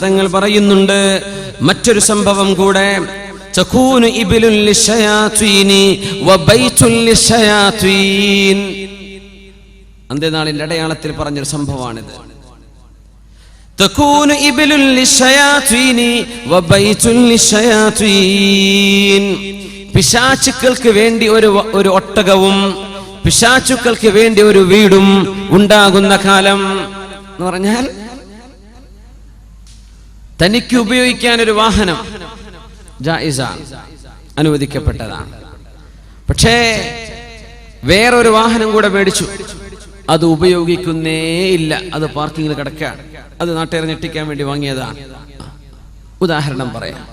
തങ്ങൾ പറയുന്നുണ്ട് മറ്റൊരു സംഭവം കൂടെ. അന്ത്യനാളിന്റെ അടയാളത്തിൽ പറഞ്ഞൊരു സംഭവമാണിത്. തകൂനു ഇബ്ലുൽ ലിശയാത്വീനി വബൈതുൽ ലിശയാത്വീൻ പിശാചുക്കൾക്ക് വേണ്ടി ഒരു ഒരു ഒട്ടകവും പിശാചുക്കൾക്ക് വേണ്ടി ഒരു വീടും ഉണ്ടാകുന്ന കാലം എന്ന് പറഞ്ഞാൽ തനിക്ക് ഉപയോഗിക്കാൻ ഒരു വാഹനം അനുവദിക്കപ്പെട്ടതാണ്. പക്ഷേ വേറൊരു വാഹനം കൂടെ മേടിച്ചു. അത് ഉപയോഗിക്കുന്നേ ഇല്ല. അത് പാർക്കിങ്ങിൽ കിടക്കുകയാണ് അത് നാട്ടുകാരെ ഞെട്ടിക്കാൻ വേണ്ടി വാങ്ങിയതാണ്. ഉദാഹരണം പറയാം.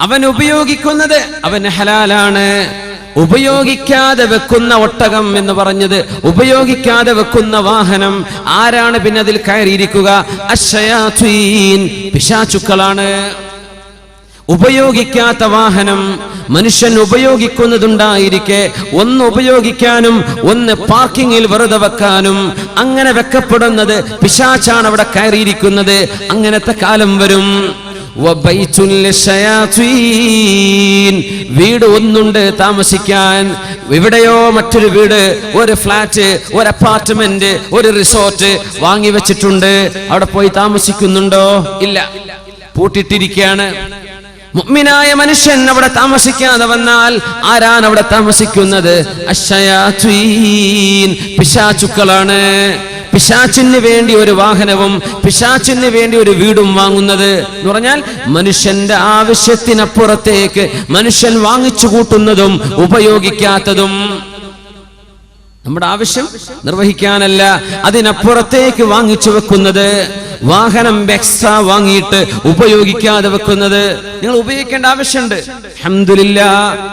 അവൻ ഉപയോഗിക്കുന്നത് അവന് ഹലാലാണ്. ഉപയോഗിക്കാതെ വെക്കുന്ന ഒട്ടകം എന്ന് പറഞ്ഞത് ഉപയോഗിക്കാതെ വെക്കുന്ന വാഹനം. ആരാണ് പിന്നെ അതിൽ കയറിയിരിക്കുക പിശാചുക്കളാണ്. ഉപയോഗിക്കാത്ത വാഹനം മനുഷ്യൻ ഉപയോഗിക്കുന്നതുണ്ടായിരിക്കെ. ഒന്ന് ഉപയോഗിക്കാനും ഒന്ന് പാർക്കിങ്ങിൽ വെറുതെ വെക്കാനും. അങ്ങനെ വെക്കപ്പെടുന്നത് പിശാച്ചാണ് അവിടെ കയറിയിരിക്കുന്നത്. അങ്ങനത്തെ കാലം വരും. വീട് ഒന്നുണ്ട് താമസിക്കാൻ. എവിടെയോ മറ്റൊരു വീട് ഒരു ഫ്ലാറ്റ് ഒരു അപ്പാർട്ട്മെന്റ് ഒരു റിസോർട്ട് വാങ്ങി വെച്ചിട്ടുണ്ട്. അവിടെ പോയി താമസിക്കുന്നുണ്ടോ? ഇല്ല. പൂട്ടിട്ടിരിക്കുകയാണ്. മുഅ്മിനായ മനുഷ്യൻ അവിടെ താമസിക്കാതെ വന്നാൽ ആരാണ് അവിടെ താമസിക്കുന്നത്? പിശാചുക്കളാണ്. പിശാച്ചിന് വേണ്ടി ഒരു വാഹനവും പിശാച്ചിന് വേണ്ടി ഒരു വീടും വാങ്ങുന്നത് എന്ന് പറഞ്ഞാൽ മനുഷ്യന്റെ ആവശ്യത്തിനപ്പുറത്തേക്ക് മനുഷ്യൻ വാങ്ങിച്ചു കൂട്ടുന്നതും ഉപയോഗിക്കാത്തതും. നമ്മുടെ ആവശ്യം നിർവഹിക്കാനല്ല അതിനപ്പുറത്തേക്ക് വാങ്ങിച്ചു വെക്കുന്നത്. വാഹനം എക്സ്ട്രാ വാങ്ങിയിട്ട് ഉപയോഗിക്കാതെ വെക്കുന്നത്. നിങ്ങൾ ഉപയോഗിക്കേണ്ട ആവശ്യമുണ്ട്. അൽഹംദുലില്ലാ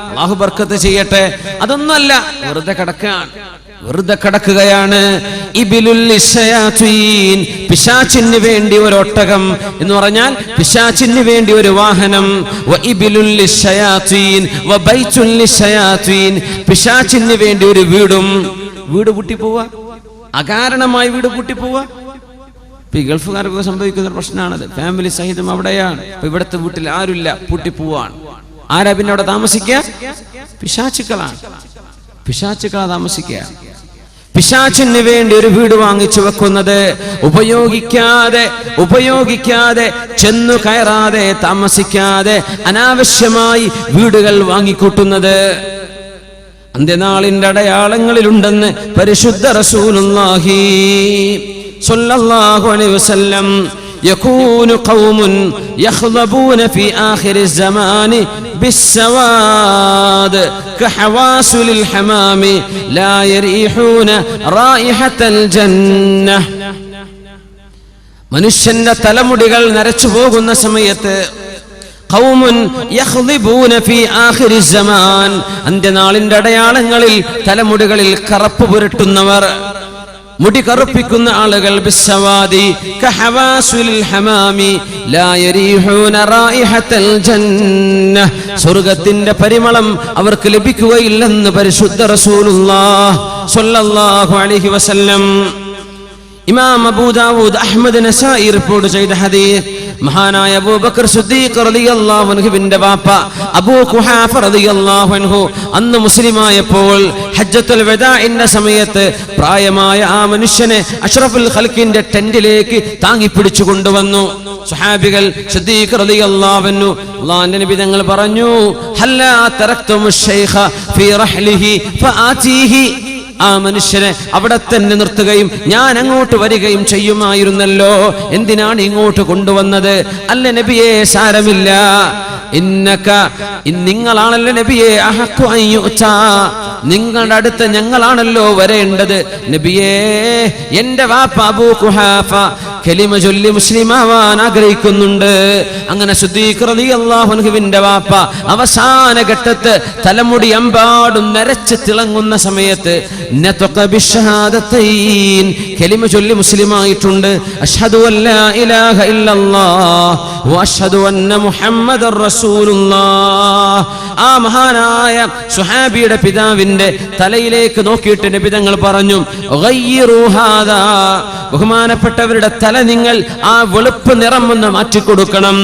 അള്ളാഹു ബർക്കത്ത് ചെയ്യട്ടെ. അതൊന്നുമല്ല വെറുതെ കിടക്കുകയാണ് വെറുതെ കടക്കുകയാണ്. പിശാചിന് വേണ്ടി ഒരു ഒട്ടകം എന്ന് പറഞ്ഞാൽ പിശാചിന് വേണ്ടി ഒരു വാഹനം. പിശാചിന് വേണ്ടി ഒരു വീടും. വീട് പൂട്ടിപ്പോവുക അകാരണമായി വീട് പൂട്ടിപ്പോവുക ഇപ്പൊ ഈ ഗൾഫുകാർക്കൊക്കെ സംഭവിക്കുന്ന പ്രശ്നമാണത്. ഫാമിലി സഹിതം അവിടെയാണ്. ഇവിടത്തെ വീട്ടിൽ ആരുമില്ല. പൂട്ടിപ്പോവാണ്. ആരാ പിന്നെ അവിടെ താമസിക്കുക? പിശാചുക്കളാണ്. പിശാചുക്കളാ താമസിക്കുക. പിശാചിന് വേണ്ടി ഒരു വീട് വാങ്ങിച്ചു വെക്കുന്നത് ഉപയോഗിക്കാതെ ഉപയോഗിക്കാതെ ചെന്നു കയറാതെ താമസിക്കാതെ അനാവശ്യമായി വീടുകൾ വാങ്ങിക്കൂട്ടുന്നത്. അന്ത്യനാളിന്റെ അടയാളങ്ങളിലുണ്ടെന്ന് പരിശുദ്ധ റസൂലുള്ളാഹി സ്വല്ലല്ലാഹു അലൈഹി വസല്ലം يكون قوم يخضبون في آخر الزمان بالسواد كحواسل الحمام لا يريحون رائحة الجنة മനുഷ്യന്റെ തലമുടികൾ നരച്ചു പോകുന്ന സമയത്ത് ഖൗമുൻ യഖ്ളിബൂന ഫീ ആഖിരി സമാൻ അന്ത്യനാളിന്റെ അടയാളങ്ങളിൽ തലമുടികളിൽ കറുപ്പ് പുരട്ടുന്നവർ മുടി കറുപ്പിക്കുന്ന ആളുകൾ സ്വർഗത്തിന്റെ പരിമളം അവർക്ക് ലഭിക്കുകയില്ലെന്ന് പരിശുദ്ധ റസൂലുള്ളാഹി സ്വല്ലല്ലാഹു അലൈഹി വസല്ലം. ഇമാം അബൂദാവൂദ് അഹ്മദ് നസായി റിപ്പോർട്ട് ചെയ്ത ഹദീസ് മഹാനായ അബൂബക്കർ സിദ്ദീഖ് റളിയല്ലാഹു അൻഹുവിന്റെ വാപ്പ അബൂ ഖുഹാഫ റളിയല്ലാഹു അൻഹു അന്ന് മുസ്ലിമായപ്പോൾ ഹജ്ജത്തുൽ വദാഇന്റെ സമയത്ത് പ്രായമായ ആ മനുഷ്യനെ അഷ്റഫുൽ ഖൽക്കിന്റെ ടെന്റിലേക്ക് താങ്ങി പിടിച്ചു കൊണ്ടുവന്നു. സുഹാബികൾ സിദ്ദീഖ് റളിയല്ലാഹു അൻഹു അല്ലാഹുവിന്റെ നബി തങ്ങൾ പറഞ്ഞു ഹല്ലാ തറക്തുമു ശൈഖ ഫീ റഹ്ലിഹി ഫആതീഹി ആ മനുഷ്യനെ അവിടെ തന്നെ നിർത്തുകയും ഞാൻ അങ്ങോട്ട് വരികയും ചെയ്യുമായിരുന്നല്ലോ. എന്തിനാണ് ഇങ്ങോട്ട് കൊണ്ടുവന്നത്? അല്ല നബിയെ സാരമില്ല. നിങ്ങളാണല്ലോ നബിയെ. നിങ്ങളുടെ അടുത്ത് ഞങ്ങളാണല്ലോ വരേണ്ടത്. നബിയേ എന്റെ വാപ്പ അബൂ ഖുഹാഫ കെലിമ ചൊല്ലി മുസ്ലിമാവാൻ ആഗ്രഹിക്കുന്നുണ്ട്. അങ്ങനെ അള്ളാഹുവിന്റെ വാപ്പ അവസാന ഘട്ടത്ത് തലമുടി അമ്പാടും നരച്ച് തിളങ്ങുന്ന സമയത്ത് കെലിമ ചൊല്ലി മുസ്ലിമായിട്ടുണ്ട്. അല്ലാ ഇലാഹ ഇല്ലല്ലാഹ്. വഅഷ്ഹദു അന്ന മുഹമ്മദ് ആ മഹാനായ സുഹാബിയുടെ പിതാവിന്റെ തലയിലേക്ക് നോക്കിയിട്ട് നബിതങ്ങൾ പറഞ്ഞു ഗയ്യിറു ഹാദാ." ബഹുമാനപ്പെട്ടവരുടെ തല നിങ്ങൾ ആ വെളുപ്പ് നിറം ഒന്ന് മാറ്റിക്കൊടുക്കണം.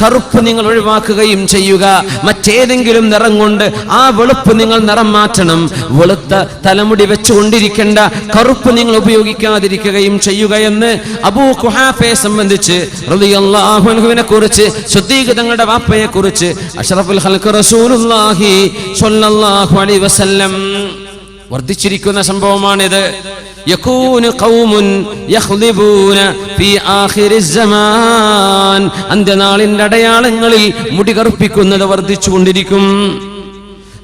കറുപ്പ് നിങ്ങൾ ഒഴിവാക്കുകയും ചെയ്യുക മറ്റേതെങ്കിലും നിറം കൊണ്ട് ആ വെളുപ്പ് നിങ്ങൾ നിറം മാറ്റണം വെളുത്ത തലമുടി വെച്ചുകൊണ്ടിരിക്കേണ്ട കറുപ്പ് നിങ്ങൾ ഉപയോഗിക്കാതിരിക്കുകയും ചെയ്യുക എന്ന് അബൂ ഖുഹാഫയെ സംബന്ധിച്ച് റളിയല്ലാഹുവിനെ കുറിച്ച് സുദ്ദീഖ് തങ്ങളുടെ വാപ്പയെ കുറിച്ച് അഷ്റഫുൽ ഖൽഖ് റസൂലുള്ളാഹി സ്വല്ലല്ലാഹു അലൈഹി വസല്ലം വർദ്ധിച്ചിരിക്കുന്ന സംഭവമാണിത്. യകൂനു ഖൗമുൻ യഖ്ലിബൂന ഫീ ആഖിരിസ് സമാൻ അന്ത്യനാളിന്റെ അടയാളങ്ങളിൽ മുടി കറുപ്പിക്കുന്നത് വർദ്ധിച്ചുകൊണ്ടിരിക്കും.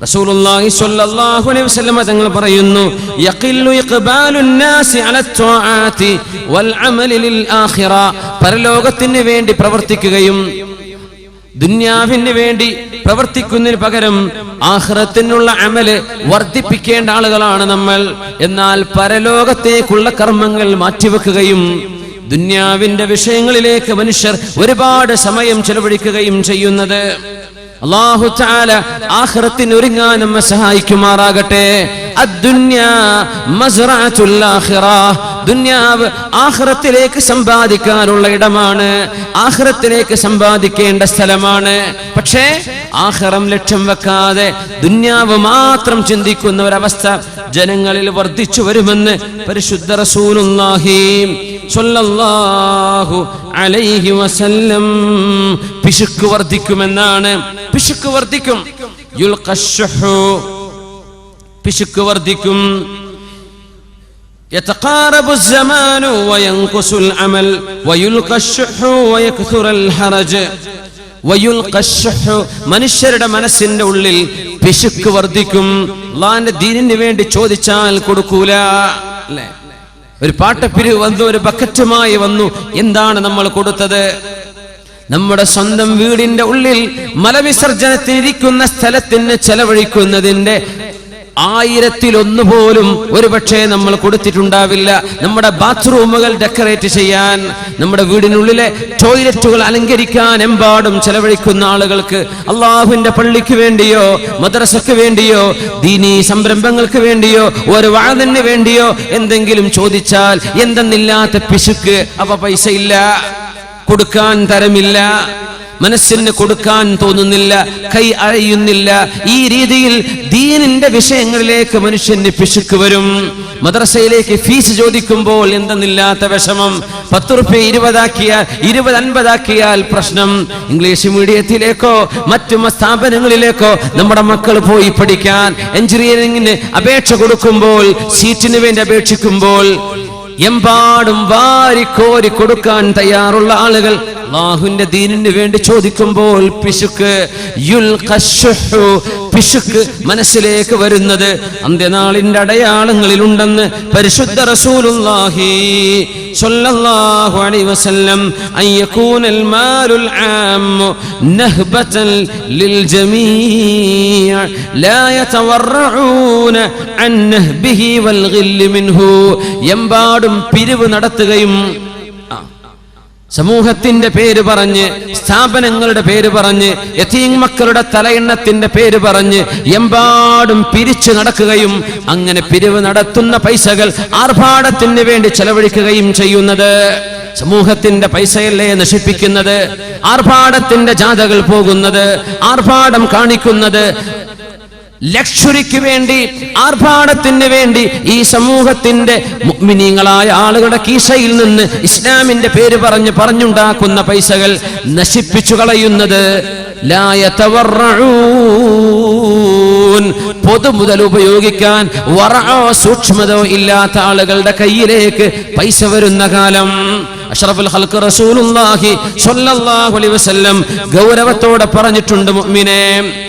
റസൂലുള്ളാഹി സ്വല്ലല്ലാഹു അലൈഹി വസല്ലം തങ്ങൾ പറയുന്നു ലിൽ ആഖിറ. പരലോകത്തിന് വേണ്ടി പ്രവർത്തിക്കുകയും ദുന്യാവിന് വേണ്ടി പ്രവർത്തിക്കുന്നതിന് പകരം ആഹ്റത്തിനുള്ള അമൽ വർദ്ധിപ്പിക്കേണ്ട ആളുകളാണ് നമ്മൾ. എന്നാൽ പരലോകത്തേക്കുള്ള കർമ്മങ്ങൾ മാറ്റിവെക്കുകയും ദുന്യാവിന്റെ വിഷയങ്ങളിലേക്ക് മനുഷ്യർ ഒരുപാട് സമയം ചെലവഴിക്കുകയും ചെയ്യുന്നത്. അള്ളാഹു ചാല ആഹ്റത്തിന് ഒരുങ്ങാൻ നമ്മെ സഹായിക്കുമാറാകട്ടെ ദുന്യാവ് ആഖിറത്തിലേക്ക് സമ്പാദിക്കാനുള്ള ഇടമാണ്. ആഹ്റത്തിലേക്ക് സമ്പാദിക്കേണ്ട സ്ഥലമാണ്. പക്ഷേ ആഹ്റം ലക്ഷ്യം വെക്കാതെ ദുന്യാവ് മാത്രം ചിന്തിക്കുന്ന ഒരവസ്ഥ ജനങ്ങളിൽ വർദ്ധിച്ചു വരുമെന്ന് പരിശുദ്ധ സ്വല്ലല്ലാഹു അലൈഹി വസല്ലം പിശുക്ക് വർദ്ധിക്കുമെന്നാണ് പിശുക്ക് വർദ്ധിക്കും യുൽഖശ്ശുഹു പിശുക്ക് വർദ്ധിക്കും يتقارب الزمان وينقص العمل ويلقى الشح ويكثر الحرج ويلقى الشح മനുഷ്യരുടെ മനസ്സിന്റെ ഉള്ളിൽ പിശുക്ക് വർദ്ധിക്കും അള്ളാന്റെ ദീനിന് വേണ്ടി ചോദിച്ചാൽ കൊടുക്കൂല അല്ലേ ഒരു പാട്ടപ്പിരിവ് വന്നു ഒരു ബക്കറ്റുമായി വന്നു എന്താണ് നമ്മൾ കൊടുത്തത് നമ്മുടെ സ്വന്തം വീടിന്റെ ഉള്ളിൽ മലവിസർജനത്തിനിരിക്കുന്ന സ്ഥലത്തിന് ചെലവഴിക്കുന്നതിന്റെ ആയിരത്തിലൊന്നു പോലും ഒരുപക്ഷെ നമ്മൾ കൊടുത്തിട്ടുണ്ടാവില്ല. നമ്മുടെ ബാത്റൂമുകൾ ഡെക്കറേറ്റ് ചെയ്യാൻ നമ്മുടെ വീടിനുള്ളിലെ ടോയ്ലറ്റുകൾ അലങ്കരിക്കാൻ എമ്പാടും ചെലവഴിക്കുന്ന ആളുകൾക്ക് അള്ളാഹുവിന്റെ പള്ളിക്ക് വേണ്ടിയോ മദ്രസക്ക് വേണ്ടിയോ ദീനീ സംരംഭങ്ങൾക്ക് വേണ്ടിയോ ഒരു വാഴന് വേണ്ടിയോ എന്തെങ്കിലും ചോദിച്ചാൽ എന്തെന്നില്ലാത്ത പിശുക്ക് അവ പൈസ ഇല്ല കൊടുക്കാൻ തരമില്ല. മനസ്സിന് കൊടുക്കാൻ തോന്നുന്നില്ല. കൈ അഴയുന്നില്ല. ഈ രീതിയിൽ ദീനിന്റെ വിഷയങ്ങളിലേക്ക് മനുഷ്യന് പിശുക്ക് വരും. മദ്രസയിലേക്ക് ഫീസ് ചോദിക്കുമ്പോൾ എന്തെന്നില്ലാത്ത വിഷമം. പത്ത് റുപ്യ ഇരുപതാക്കിയാൽ ഇരുപത് അൻപതാക്കിയാൽ പ്രശ്നം. ഇംഗ്ലീഷ് മീഡിയത്തിലേക്കോ മറ്റു സ്ഥാപനങ്ങളിലേക്കോ നമ്മുടെ മക്കൾ പോയി പഠിക്കാൻ. എഞ്ചിനീയറിംഗിന് അപേക്ഷ കൊടുക്കുമ്പോൾ സീറ്റിന് വേണ്ടി അപേക്ഷിക്കുമ്പോൾ എമ്പാടും വാരിക്കോരി കൊടുക്കാൻ തയ്യാറുള്ള ആളുകൾ അള്ളാഹുവിന്റെ ദീനിന് വേണ്ടി ചോദിക്കുമ്പോൾ പിശുക്ക് പിശുക്ക് മനസ്സിലേക്ക് വരുന്നത് അന്ത്യനാളിന്റെ അടയാളങ്ങളിലുണ്ടെന്ന് പരിശുദ്ധ റസൂലുള്ളാഹി സ്വല്ലല്ലാഹു അലൈഹി വസല്ലം അയ്യകൂനൽ മാലുൽ ആം നഹ്ബതൻ ലിൽ ജമീഅ ലാ യതവറഊന അൻ നഹ്ബിഹി വൽ ഗില്ല് മിൻഹു. എമ്പാടും പിരിവ് നടത്തുകയും സമൂഹത്തിന്റെ പേര് പറഞ്ഞ് സ്ഥാപനങ്ങളുടെ പേര് പറഞ്ഞ് യതീം മക്കളുടെ തലയെണ്ണത്തിന്റെ പേര് പറഞ്ഞ് എമ്പാടും പിരിച്ചു നടക്കുകയും അങ്ങനെ പിരിവ് നടത്തുന്ന പൈസകൾ ആർഭാടത്തിന് വേണ്ടി ചെലവഴിക്കുകയും ചെയ്യുന്നത്. സമൂഹത്തിന്റെ പൈസയല്ലേ നശിപ്പിക്കുന്നത്? ആർഭാടത്തിന്റെ ജാഥകൾ പോകുന്നത്? ആർഭാടം കാണിക്കുന്നത്? ലക്ഷുരിക്ക് വേണ്ടി ആർഭാടത്തിന് വേണ്ടി ഈ സമൂഹത്തിന്റെ മുഗ്മിനീങ്ങളായ ആളുകളുടെ കീശയിൽ നിന്ന് ഇസ്ലാമിന്റെ പേര് പറഞ്ഞ് പറഞ്ഞുണ്ടാക്കുന്ന പൈസകൾ നശിപ്പിച്ചു കളയുന്നത്. പൊതു മുതൽ ഉപയോഗിക്കാൻ വറോ സൂക്ഷ്മതയോ ഇല്ലാത്ത ആളുകളുടെ കയ്യിലേക്ക് പൈസ വരുന്ന കാലം. അഷ്റഫുൽ ഹൽക്ക് റസൂലുള്ളാഹി സ്വല്ലല്ലാഹു അലൈഹി വസല്ലം ഗൗരവത്തോടെ പറഞ്ഞിട്ടുണ്ട് മുഅ്മിനേ.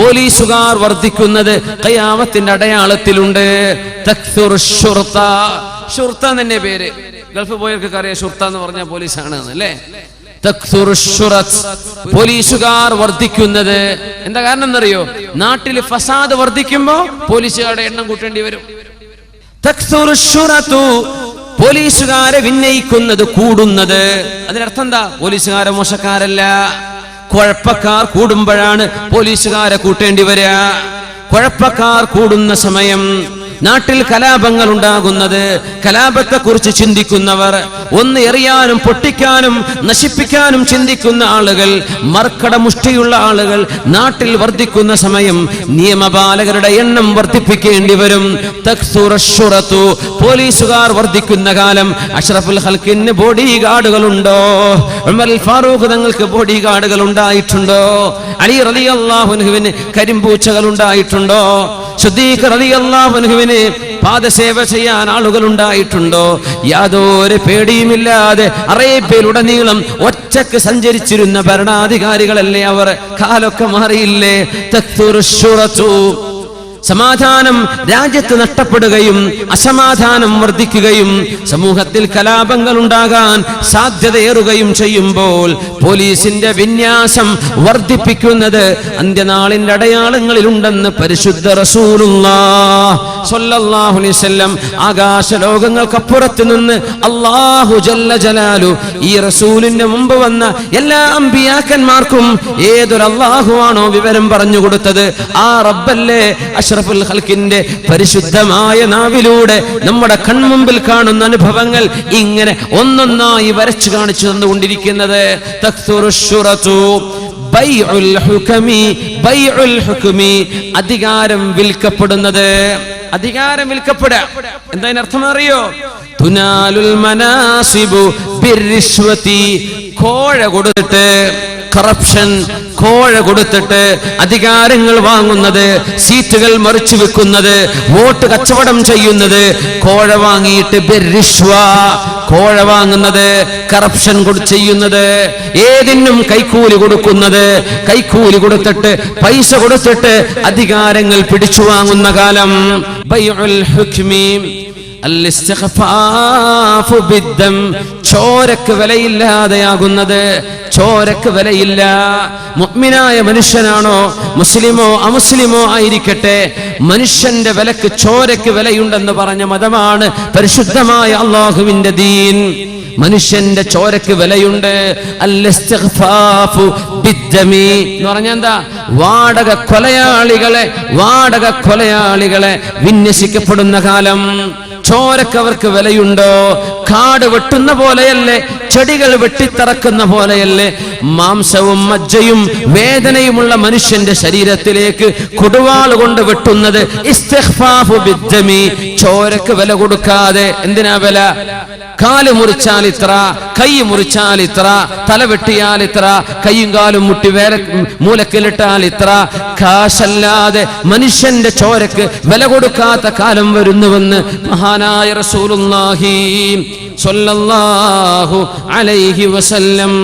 പോലീസുകാർ വർദ്ധിക്കുന്നത് കയാമത്തിന്റെ അടയാളത്തിലുണ്ട്. തന്നെ പേര്? ഗൾഫ് പോയവർക്ക് അറിയാം ഷുർത്ത എന്ന് പറഞ്ഞ പോലീസാണ് അല്ലേ? പോലീസുകാർ വർദ്ധിക്കുന്നത് എന്താ കാരണം എന്നറിയോ? നാട്ടിൽ ഫസാദ് വർദ്ധിക്കുമ്പോ പോലീസുകാരുടെ എണ്ണം കൂട്ടേണ്ടി വരും. പോലീസുകാരെ വിന്നയിക്കുന്നത് കൂടുന്നത്. അതിനർത്ഥം എന്താ? പോലീസുകാരെ മോശക്കാരല്ല. കുഴപ്പക്കാർ കൂടുമ്പോഴാണ് പോലീസുകാരെ കൂട്ടേണ്ടി വരിക. കുഴപ്പക്കാർ കൂടുന്ന സമയം നാട്ടിൽ കലാപങ്ങൾ ഉണ്ടാകുന്നത് കലാപത്തെ കുറിച്ച് ചിന്തിക്കുന്നവർ ഒന്ന് എറിയാനും പൊട്ടിക്കാനും നശിപ്പിക്കാനും ചിന്തിക്കുന്ന ആളുകൾ മർക്കട മുഷ്ടിയുള്ള ആളുകൾ നാട്ടിൽ വർദ്ധിക്കുന്ന സമയം നിയമപാലകരുടെ എണ്ണം വർദ്ധിപ്പിക്കേണ്ടി വരും. പോലീസുകാർ വർദ്ധിക്കുന്ന കാലം അഷ്റഫുൽ ഹൽക്കിന് ബോഡി ഗാർഡുകളുണ്ടോ ഉമർ ഫാറൂഖ് തങ്ങൾക്ക് ബോഡി ഗാർഡുകൾ ഉണ്ടായിട്ടുണ്ടോ അലി റലി അള്ളാഹുനുഹുവിന് കരിമ്പൂച്ചകൾ ഉണ്ടായിട്ടുണ്ടോ സുദ്ദീഖ് റലി അള്ളാഹുനുഹുവിന് പാദസേവ ചെയ്യാൻ ആളുകൾ ഉണ്ടായിട്ടുണ്ടോ യാതൊരു പേടിയുമില്ലാതെ അറേബ്യയിലുടനീളം ഒറ്റയ്ക്ക് സഞ്ചരിച്ചിരുന്ന ഭരണാധികാരികളല്ലേ അവർ കാലൊക്കെ മാറിയില്ലേ തത്തുറച്ചു. സമാധാനം രാജ്യത്ത് നഷ്ടപ്പെടുകയും അസമാധാനം വർദ്ധിക്കുകയും സമൂഹത്തിൽ കലാപങ്ങൾ ഉണ്ടാകാൻ സാധ്യതയേറുകയും ചെയ്യുമ്പോൾ പോലീസിന്റെ വിന്യാസം വർദ്ധിപ്പിക്കുന്നത് അന്ത്യനാളിന്റെ അടയാളങ്ങളിലുണ്ടെന്ന് പരിശുദ്ധ റസൂലുള്ളാഹുലിസ്വല്ലം ആകാശ ലോകങ്ങൾക്കപ്പുറത്ത് നിന്ന് അള്ളാഹു ജല്ല ജലാലു ഈ റസൂലിന്റെ മുമ്പ് വന്ന എല്ലാ അമ്പിയാക്കന്മാർക്കും ഏതൊരു അള്ളാഹുവാണോ വിവരം പറഞ്ഞു കൊടുത്തത്? ആ റബ്ബല്ലേ അഷ്റഫുൽ ഹൽക്കിന്റെ പരിശുദ്ധമായ നാവിലൂടെ നമ്മുടെ കൺമുമ്പിൽ കാണുന്ന അനുഭവങ്ങൾ ഇങ്ങനെ ഒന്നൊന്നായി വരച്ചു കാണിച്ചു തന്നുകൊണ്ടിരിക്കുന്നത്. അധികാരം വിൽക്കപ്പെടുന്നത് അധികാരം വിൽക്കപ്പെടുക എന്താ അർത്ഥം അറിയോ തുനാലുൽ മനാസിബു. കോഴ കൊടുത്തിട്ട് കറപ്ഷൻ കോഴ കൊടുത്തിട്ട് അധികാരങ്ങൾ വാങ്ങുന്നത് സീറ്റുകൾ മറിച്ചു വെക്കുന്നത് വോട്ട് കച്ചവടം ചെയ്യുന്നത് കോഴ വാങ്ങിയിട്ട് കോഴ വാങ്ങുന്നത് കറപ്ഷൻ ചെയ്യുന്നത് ഏതിനും കൈക്കൂലി കൊടുക്കുന്നത് കൈക്കൂലി കൊടുത്തിട്ട് പൈസ കൊടുത്തിട്ട് അധികാരങ്ങൾ പിടിച്ചു വാങ്ങുന്ന കാലം. ചോരക്ക് വിലയില്ലാതെയാകുന്നത് ചോരക്ക് വിലയില്ല. മുഗ്മിനായ മനുഷ്യനാണോ? മുസ്ലിമോ അമുസ്ലിമോ ആയിരിക്കട്ടെ. മനുഷ്യന്റെ വിലക്ക് ചോരക്ക് വിലയുണ്ടെന്ന് പറഞ്ഞ മതമാണ് പരിശുദ്ധമായ അള്ളാഹുവിന്റെ ദീൻ. മനുഷ്യന്റെ ചോരക്ക് വിലയുണ്ട്. എന്ന് പറഞ്ഞാ എന്താ? വാടക കൊലയാളികളെ വാടക കൊലയാളികളെ വിന്യസിക്കപ്പെടുന്ന കാലം. ചോരക്കവർക്ക് വിലയുണ്ടോ? കാട് വെട്ടുന്ന പോലെയല്ലേ ചെടികൾ വെട്ടിത്തറക്കുന്ന പോലെയല്ലേ മാംസവും മജ്ജയും വേദനയുമുള്ള മനുഷ്യന്റെ ശരീരത്തിലേക്ക് കൊടുവാൾ കൊണ്ട് വെട്ടുന്നത്. ചോരക്ക് വില കൊടുക്കാതെ എന്തിനാ വില കാൽ മുറിച്ചാൽ ഇത്ര കൈ മുറിച്ചാൽ ഇത്ര തല വെട്ടിയാൽ ഇത്ര കൈയും കാലും മുട്ടി വേറെ മൂലക്കിലിട്ടാൽ ഇത്ര. കാശല്ലാതെ മനുഷ്യന്റെ ചോരക്ക് വില കൊടുക്കാത്ത കാലം വരുന്നുവെന്ന് മഹാനായ റസൂലുള്ളാഹി സ്വല്ലല്ലാഹു അലൈഹി വസല്ലം.